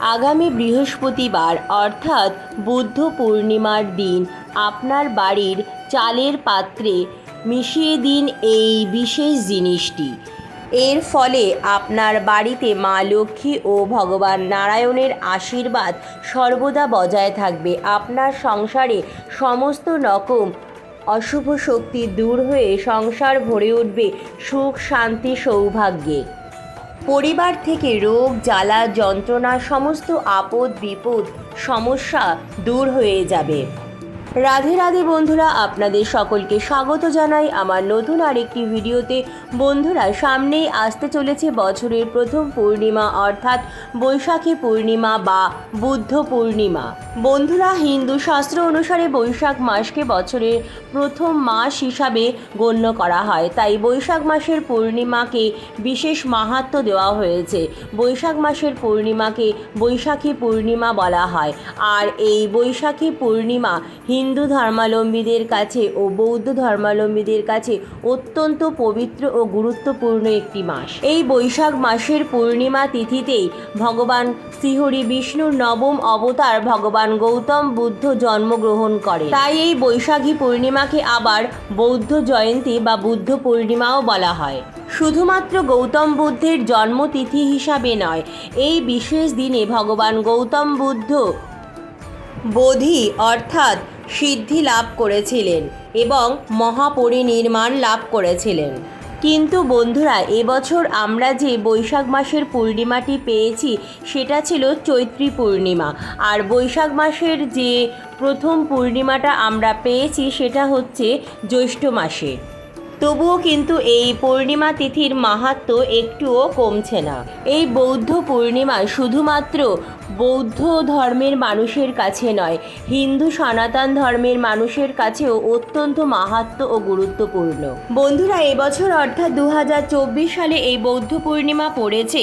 আগামী বৃহস্পতিবার, অর্থাৎ বুদ্ধ পূর্ণিমার দিন, আপনার বাড়ির চালের পাত্রে মিশিয়ে দিন এই বিশেষ জিনিসটি। এর ফলে আপনার বাড়িতে মা লক্ষ্মী ও ভগবান নারায়ণের আশীর্বাদ সর্বদা বজায় থাকবে। আপনার সংসারে সমস্ত রকম অশুভ শক্তি দূর হয়ে সংসার ভরে উঠবে সুখ, শান্তি, সৌভাগ্যে। পরিবার থেকে রোগ জ্বালা যন্ত্রণা সমস্ত আপদ বিপদ সমস্যা দূর হয়ে যাবে। রাধে রাধে বন্ধুরা, আপনাদের সকলকে স্বাগত জানাই। আমার নতুন আরেকটি ভিডিওতে বন্ধুরা, সামনেই আসতে চলেছে বছরের প্রথম পূর্ণিমা, অর্থাৎ বৈশাখী পূর্ণিমা বা বুদ্ধ পূর্ণিমা। বন্ধুরা, হিন্দু শাস্ত্র অনুসারে বৈশাখ মাসকে বছরের প্রথম মাস হিসাবে গণ্য করা হয়। তাই বৈশাখ মাসের পূর্ণিমাকে বিশেষ মাহাত্ম্য দেওয়া হয়েছে। বৈশাখ মাসের পূর্ণিমাকে বৈশাখী পূর্ণিমা বলা হয়। আর এই বৈশাখী পূর্ণিমা হিন্দু ধর্মাবলম্বীদের কাছে ও বৌদ্ধ ধর্মাবলম্বীদের কাছে অত্যন্ত পবিত্র ও গুরুত্বপূর্ণ একটি মাস। এই বৈশাখ মাসের পূর্ণিমা তিথিতেই ভগবান শ্রীহরি বিষ্ণুর নবম অবতার ভগবান গৌতম বুদ্ধ জন্মগ্রহণ করে তাই এই বৈশাখী পূর্ণিমাকে আবার বৌদ্ধ জয়ন্তী বা বুদ্ধ পূর্ণিমাও বলা হয়। শুধুমাত্র গৌতম বুদ্ধের জন্মতিথি হিসাবে নয়, এই বিশেষ দিনে ভগবান গৌতম বুদ্ধ বোধি অর্থাৎ সিদ্ধি লাভ করেছিলেন এবং মহাপরিনির্মাণ লাভ করেছিলেন। কিন্তু বন্ধুরা, এবছর আমরা যে বৈশাখ মাসের পূর্ণিমাটি পেয়েছি, সেটা ছিল চৈত্রী পূর্ণিমা। আর বৈশাখ মাসের যে প্রথম পূর্ণিমাটা আমরা পেয়েছি, সেটা হচ্ছে জ্যৈষ্ঠ মাসে। তবুও কিন্তু এই পূর্ণিমা তিথির মাহাত্ম্য একটুও কমছে না। এই বৌদ্ধ পূর্ণিমা শুধুমাত্র বৌদ্ধ ধর্মের মানুষের কাছে নয়, হিন্দু সনাতন ধর্মের মানুষের কাছেও অত্যন্ত মাহাত্ম্য ও গুরুত্বপূর্ণ। বন্ধুরা, এবছর অর্থাৎ দু হাজার চব্বিশ সালে এই বৌদ্ধ পূর্ণিমা পড়েছে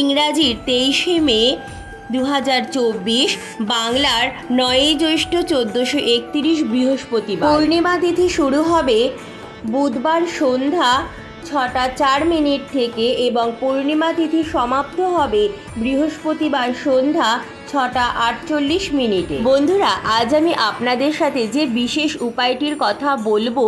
ইংরাজির তেইশে মে দু হাজার চব্বিশ, বাংলার নয়ই জ্যৈষ্ঠ চোদ্দোশো একত্রিশ বৃহস্পতিবার। পূর্ণিমা তিথি শুরু হবে বুধবার সন্ধ্যা ছটা চার মিনিট থেকে এবং পূর্ণিমা তিথি সমাপ্ত হবে বৃহস্পতিবার সন্ধ্যা ছটা আটচল্লিশ মিনিটে। বন্ধুরা, আজ আমি আপনাদের সাথে যে বিশেষ উপায়টির কথা বলব,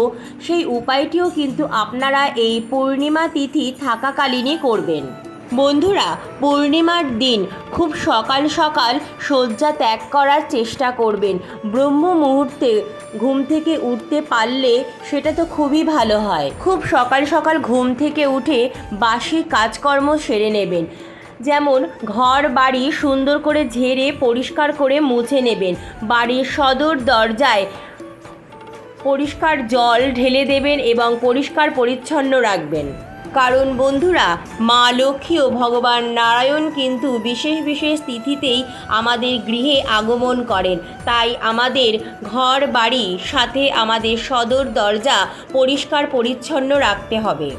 সেই উপায়টিও কিন্তু আপনারা এই পূর্ণিমা তিথি থাকাকালীনই করবেন। বন্ধুরা, পূর্ণিমার দিন খুব সকাল সকাল শয্যা ত্যাগ করার চেষ্টা করবেন। ব্রহ্ম মুহূর্তে ঘুম থেকে উঠতে পারলে সেটা তো খুবই ভালো হয়। খুব সকাল সকাল ঘুম থেকে উঠে বাসি কাজকর্ম সেরে নেবেন। যেমন ঘর, বাড়ি সুন্দর করে ঝেড়ে, পরিষ্কার করে মুছে নেবেন। বাড়ির সদর দরজায় পরিষ্কার জল ঢেলে দেবেন এবং পরিষ্কার পরিচ্ছন্ন রাখবেন। কারণ বন্ধুরা, মা লক্ষ্মী ও ভগবান নারায়ণ কিন্তু বিশেষ বিশেষ তিথিতেই আমাদের গৃহে আগমন করেন। তাই আমাদের ঘর, বাড়ি, সাথে আমাদের সদর দরজা পরিষ্কার পরিচ্ছন্ন রাখতে হবে।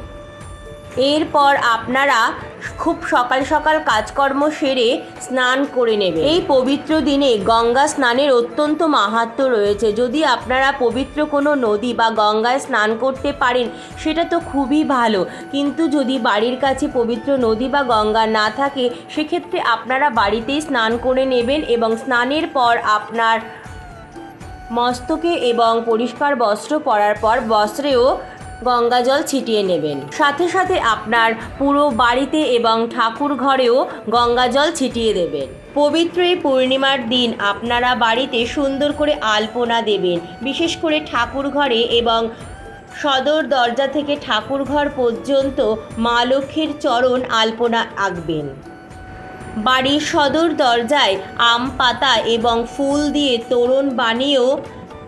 এরপর আপনারা খুব সকাল সকাল কাজকর্ম সেরে স্নান করে নেবে। এই পবিত্র দিনে গঙ্গা স্নানের অত্যন্ত মাহাত্ম্য রয়েছে। যদি আপনারা পবিত্র কোনো নদী বা গঙ্গায় স্নান করতে পারেন, সেটা তো খুবই ভালো। কিন্তু যদি বাড়ির কাছে পবিত্র নদী বা গঙ্গা না থাকে, সেক্ষেত্রে আপনারা বাড়িতেই স্নান করে নেবেন এবং স্নানের পর আপনার মস্তকে এবং পরিষ্কার বস্ত্র পরার পর বস্ত্রেও গঙ্গা জল ছিটিয়ে নেবেন। সাথে সাথে আপনার পুরো বাড়িতে এবং ঠাকুর ঘরেও গঙ্গা জল ছিটিয়ে দেবেন। পবিত্র এই পূর্ণিমার দিন আপনারা বাড়িতে সুন্দর করে আলপনা দেবেন। বিশেষ করে ঠাকুর ঘরে এবং সদর দরজা থেকে ঠাকুর ঘর পর্যন্ত মা লক্ষ্মীর চরণ আলপনা আঁকবেন। বাড়ির সদর দরজায় আম পাতা এবং ফুল দিয়ে তোরণ বানিয়েও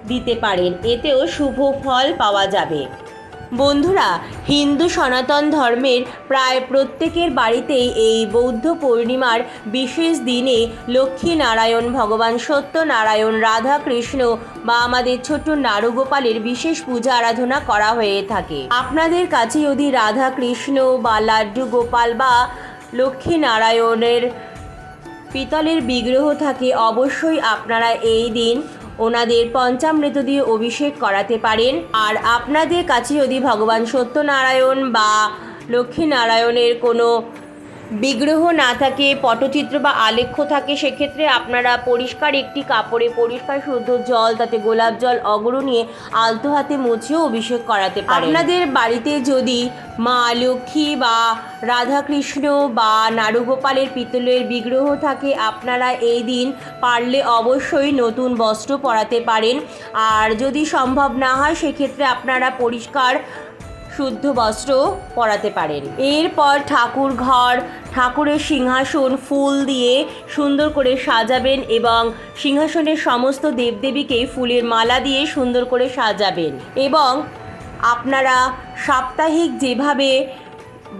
দিতে পারেন। এতেও শুভ ফল পাওয়া যাবে। বন্ধুরা, হিন্দু সনাতন ধর্মের প্রায় প্রত্যেকের বাড়িতেই এই বৌদ্ধ পূর্ণিমার বিশেষ দিনে লক্ষ্মী নারায়ণ ভগবান সত্যনারায়ণ রাধা কৃষ্ণ বা আমাদের ছোট্ট নারুগোপালের বিশেষ পূজা আরাধনা করা হয়ে থাকে। আপনাদের কাছে যদি রাধা কৃষ্ণ বা লাড্ডু গোপাল বা লক্ষ্মী নারায়ণের পিতলের বিগ্রহ থাকে, অবশ্যই আপনারা এই দিন ওনাদের পঞ্চামৃত দিয়ে অভিষেক করাতে পারেন। আর আপনাদের কাছে যদি ভগবান সত্যনারায়ণ বা লক্ষ্মীনারায়ণের কোনো বিগ্রহ না থাকে, পটচিত্র বা আলেখ্য থাকে, সেক্ষেত্রে আপনারা পরিষ্কার একটি কাপড়ে পরিষ্কার শুদ্ধ জল, তাতে গোলাপ জল, অগরু নিয়ে আলতো হাতে মুছেও অভিষেক করাতে পারেন। আপনাদের বাড়িতে যদি মা লক্ষ্মী বা রাধাকৃষ্ণ বা নারুগোপালের পিতলের বিগ্রহ থাকে, আপনারা এই দিন পারলে অবশ্যই নতুন বস্ত্র পরাতে পারেন। আর যদি সম্ভব না হয়, সেক্ষেত্রে আপনারা পরিষ্কার শুদ্ধ বস্ত্র পরাতে পারেন। এরপর ঠাকুর ঘর, ঠাকুরের সিংহাসন ফুল দিয়ে সুন্দর করে সাজাবেন এবং সিংহাসনের সমস্ত দেবদেবীকে ফুলের মালা দিয়ে সুন্দর করে সাজাবেন। এবং আপনারা সাপ্তাহিক যেভাবে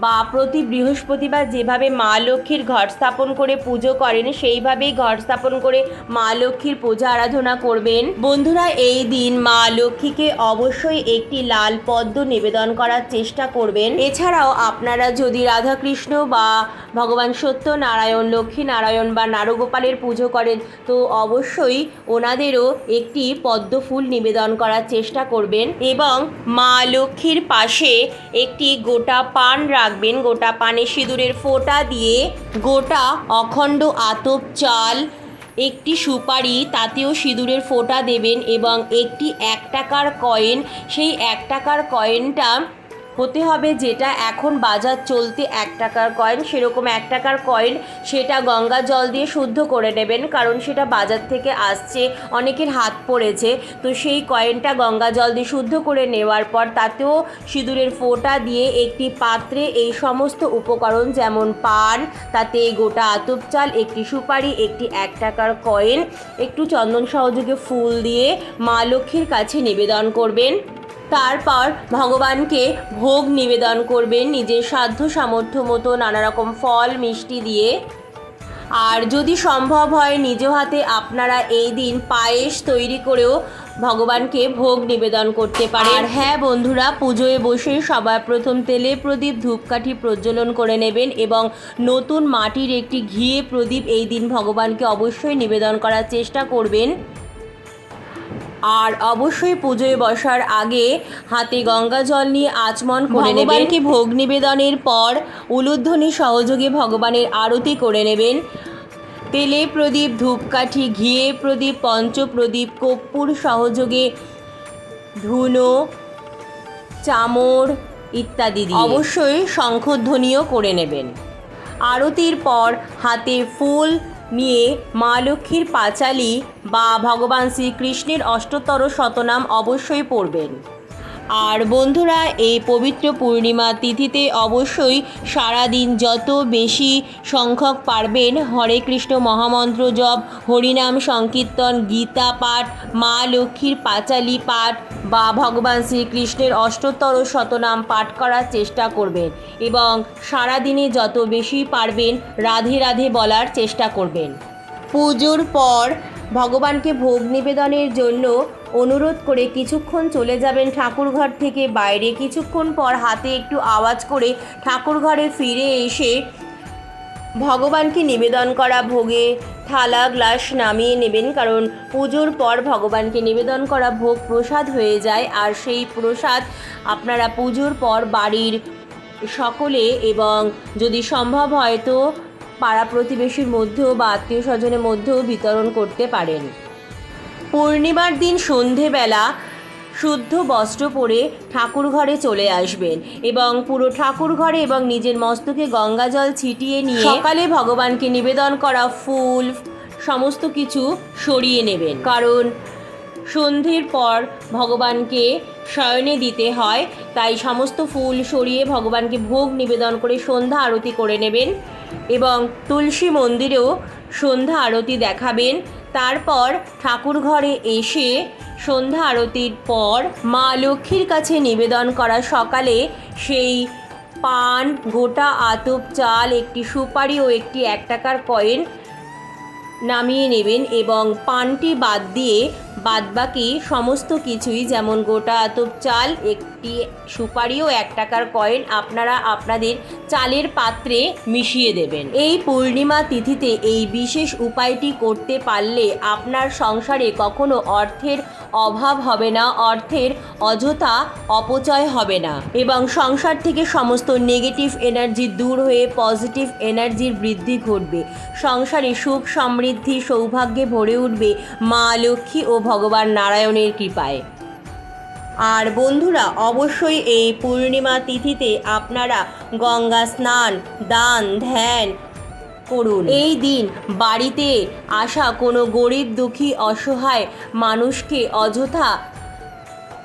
বা প্রতি বৃহস্পতিবার যেভাবে মা লক্ষ্মীর ঘর স্থাপন করে পুজো করেন, সেইভাবেই ঘর স্থাপন করে মা লক্ষ্মীর পূজা আরাধনা করবেন। বন্ধুরা, এই দিন মা লক্ষ্মীকে অবশ্যই একটি লাল পদ্ম নিবেদন করার চেষ্টা করবেন। এছাড়াও আপনারা যদি রাধাকৃষ্ণ বা ভগবান সত্যনারায়ণ লক্ষ্মী নারায়ণ বা নারগোপালের পুজো করেন, তো অবশ্যই ওনাদেরও একটি পদ্ম ফুল নিবেদন করার চেষ্টা করবেন। এবং মা লক্ষ্মীর পাশে একটি গোটা পান রাখবেন। গোটা পানে সিঁদুরের ফোঁটা দিয়ে গোটা অখণ্ড আতপ চাল, একটি সুপারি, তাতেও সিঁদুরের ফোঁটা দেবেন এবং একটি এক টাকার কয়েন সেই এক টাকার কয়েনটা হতে হবে যেটা এখন বাজার চলতে এক টাকার কয়েন সেরকম এক টাকার কয়েন সেটা গঙ্গা জল দিয়ে শুদ্ধ করে নেবেন, কারণ সেটা বাজার থেকে আসছে, অনেকের হাত পড়েছে। তো সেই কয়েনটা গঙ্গা জল দিয়ে শুদ্ধ করে নেওয়ার পর তাতেও সিঁদুরের ফোঁটা দিয়ে একটি পাত্রে এই সমস্ত উপকরণ যেমন পান, তাতে গোটা আতপ চাল, একটি সুপারি, একটি এক টাকার কয়েন একটু চন্দন সহযোগে ফুল দিয়ে মা লক্ষ্মীর কাছে নিবেদন করবেন। তারপর ভগবানকে ভোগ নিবেদন করবেন নিজের সাধ্য সামর্থ্য মতো নানা রকম ফল, মিষ্টি দিয়ে। আর যদি সম্ভব হয়, নিজ হাতে আপনারা এই দিন পায়েস তৈরি করেও ভগবানকে ভোগ নিবেদন করতে পারেন। আর হ্যাঁ বন্ধুরা, পুজোয় বসে সবার প্রথম তেলে প্রদীপ, ধূপকাঠি প্রজ্বলন করে নেবেন এবং নতুন মাটির একটি ঘিয়ে প্রদীপ এই দিন ভগবানকে অবশ্যই নিবেদন করার চেষ্টা করবেন। আর অবশ্যই পুজোয় বসার আগে হাতে গঙ্গা জল নিয়ে আচমন করে নেবেন। ভগবানকে ভোগ নিবেদনের পর উলুধ্বনি সহযোগে ভগবানের আরতি করে নেবেন। তেলে প্রদীপ ধূপকাঠি ঘিয়ে প্রদীপ পঞ্চপ্রদীপ কর্পূর সহযোগে ধুনো চামর ইত্যাদি দিয়ে অবশ্যই শঙ্খধ্বনিও করে নেবেন। আরতির পর হাতে ফুল নিয়ে মা লক্ষ্মীর পাঁচালী বা ভগবান শ্রীকৃষ্ণের অষ্টতর শতনাম অবশ্যই পড়বেন। আর বন্ধুরা, এই পবিত্র পূর্ণিমা তিথিতে অবশ্যই সারাদিন যত বেশি সংখ্যক পারবেন, হরে কৃষ্ণ মহামন্ত্র জপ, হরিনাম সংকীর্তন, গীতা পাঠ, মা লক্ষ্মীর পাঁচালি পাঠ বা ভগবান শ্রীকৃষ্ণের অষ্টতর শতনাম পাঠ করার চেষ্টা করবেন এবং সারাদিনে যত বেশি পারবেন, রাধে রাধে বলার চেষ্টা করবেন। পুজোর পর ভগবানকে ভোগ নিবেদনের জন্য অনুরোধ করে কিছুক্ষণ চলে যাবেন ঠাকুরঘর থেকে বাইরে। কিছুক্ষণ পর হাতে একটু আওয়াজ করে ঠাকুরঘরে ফিরে এসে ভগবানকে নিবেদন করা, ভোগে থালা, গ্লাস নামিয়ে নেবেন, কারণ পুজোর পর ভগবানকে নিবেদন করা ভোগ প্রসাদ হয়ে যায়। আর সেই প্রসাদ আপনারা পুজোর পর বাড়ির সকলে এবং যদি সম্ভব হয় তো পাড়া প্রতিবেশীর মধ্যেও বা আত্মীয় স্বজনের মধ্যেও বিতরণ করতে পারেন। পূর্ণিমার দিন সন্ধেবেলা শুদ্ধ বস্ত্র পরে ঠাকুর ঘরে চলে আসবেন এবং পুরো ঠাকুর ঘরে এবং নিজের মস্তকে গঙ্গা জল ছিটিয়ে নিয়ে সকালে ভগবানকে নিবেদন করা ফুল, সমস্ত কিছু সরিয়ে নেবেন। কারণ সন্ধ্যের পর ভগবানকে শয়নে দিতে হয়, তাই সমস্ত ফুল সরিয়ে ভগবানকে ভোগ নিবেদন করে সন্ধ্যা আরতি করে নেবেন এবং তুলসী মন্দিরেও সন্ধ্যা আরতি দেখাবেন। তারপর ঠাকুর ঘরে এসে সন্ধ্যা আরতির পর মা লক্ষ্মীর কাছে নিবেদন করা সকালে সেই পান, গোটা আতপ, চাল, একটি সুপারি ও একটি এক টাকার কয়েন নামিয়ে নেবেন এবং পানটি বাদ দিয়ে বাদবাকি সমস্ত কিছুই, যেমন গোটা আতপ চাল, একটি সুপারি ও এক টাকার কয়েন আপনারা আপনাদের চালের পাত্রে মিশিয়ে দেবেন। এই পূর্ণিমা তিথিতে এই বিশেষ উপায়টি করতে পারলে আপনার সংসারে কখনো অর্থের অভাব হবে না, অর্থের অযথা অপচয় হবে না এবং সংসার থেকে সমস্ত নেগেটিভ এনার্জি দূর হয়ে পজিটিভ এনার্জির বৃদ্ধি ঘটবে। সংসারে সুখ সমৃদ্ধি, সৌভাগ্যে ভরে উঠবে মা লক্ষ্মী ও ভগবান নারায়ণের কৃপায়। আর বন্ধুরা, অবশ্যই এই পূর্ণিমা তিথিতে আপনারা গঙ্গা স্নান, দান, ধ্যান করুন। এই দিন বাড়িতে আসা কোনো গরিব, দুঃখী, অসহায় মানুষকে অযথা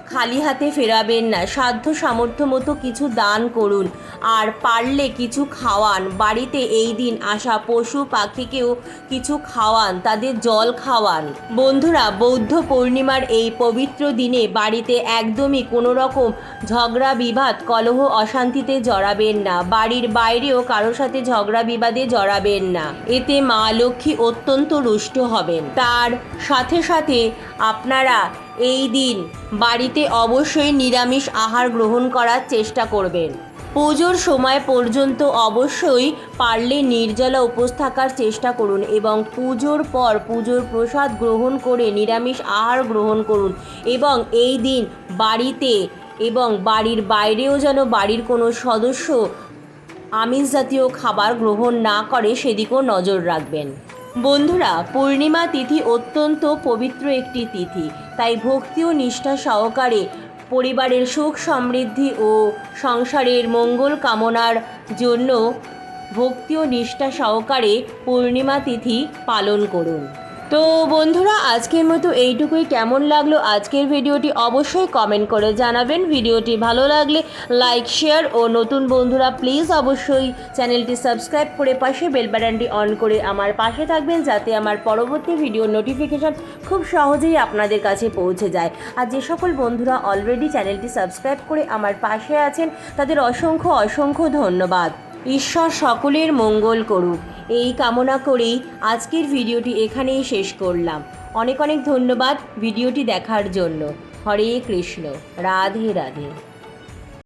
খালি হাতে ফেরাবেন না। সাধ্য সামর্থ্য মতো কিছু দান করুন। আর পারলে কিছু খাওয়ান। বাড়িতে এই দিন আসা পশু পাখিকেও কিছু খাওয়ান, তাদের জল খাওয়ান। বন্ধুরা, বৌদ্ধ পূর্ণিমার এই পবিত্র দিনে বাড়িতে একদমই কোনো রকম ঝগড়া, বিবাদ, কলহ, অশান্তিতে জড়াবেন না। বাড়ির বাইরেও কারোর সাথে ঝগড়া, বিবাদে জড়াবেন না। এতে মা লক্ষ্মী অত্যন্ত রুষ্ট হবেন। তার সাথে সাথে আপনারা এই দিন বাড়িতে অবশ্যই নিরামিষ আহার গ্রহণ করার চেষ্টা করবেন। পুজোর সময় পর্যন্ত অবশ্যই পারলে নির্জলা উপোস থাকার চেষ্টা করুন এবং পুজোর পর পুজোর প্রসাদ গ্রহণ করে নিরামিষ আহার গ্রহণ করুন এবং এই দিন বাড়িতে এবং বাড়ির বাইরেও যেন বাড়ির কোনো সদস্য আমিষ জাতীয় খাবার গ্রহণ না করে সেদিকেও নজর রাখবেন। বন্ধুরা, পূর্ণিমা তিথি অত্যন্ত পবিত্র একটি তিথি, তাই ভক্তি ও নিষ্ঠা সহকারে পরিবারের সুখ সমৃদ্ধি ও সংসারের মঙ্গল কামনার জন্য ভক্তি ও নিষ্ঠা সহকারে পূর্ণিমা তিথি পালন করুন। তো বন্ধুরা, আজকের মতো এইটুকুই। কেমন লাগল আজকের ভিডিওটি অবশ্যই কমেন্ট করে জানাবেন। ভিডিওটি ভালো লাগলে লাইক শেয়ার ও নতুন বন্ধুরা প্লিজ অবশ্যই চ্যানেলটি সাবস্ক্রাইব করে পাশে বেল বাটনটি অন করে আমার পাশে থাকবেন, যাতে আমার পরবর্তী ভিডিও নোটিফিকেশন খুব সহজেই আপনাদের কাছে পৌঁছে যায়। আর যে সকল বন্ধুরা অলরেডি চ্যানেলটি সাবস্ক্রাইব করে আমার পাশে আছেন, তাদের অসংখ্য অসংখ্য ধন্যবাদ। ঈশ্বর সকলের মঙ্গল করুক। এই কামনা করেই আজকের ভিডিওটি এখানেই শেষ করলাম। অনেক অনেক ধন্যবাদ ভিডিওটি দেখার জন্য। হরে কৃষ্ণ। রাধে রাধে।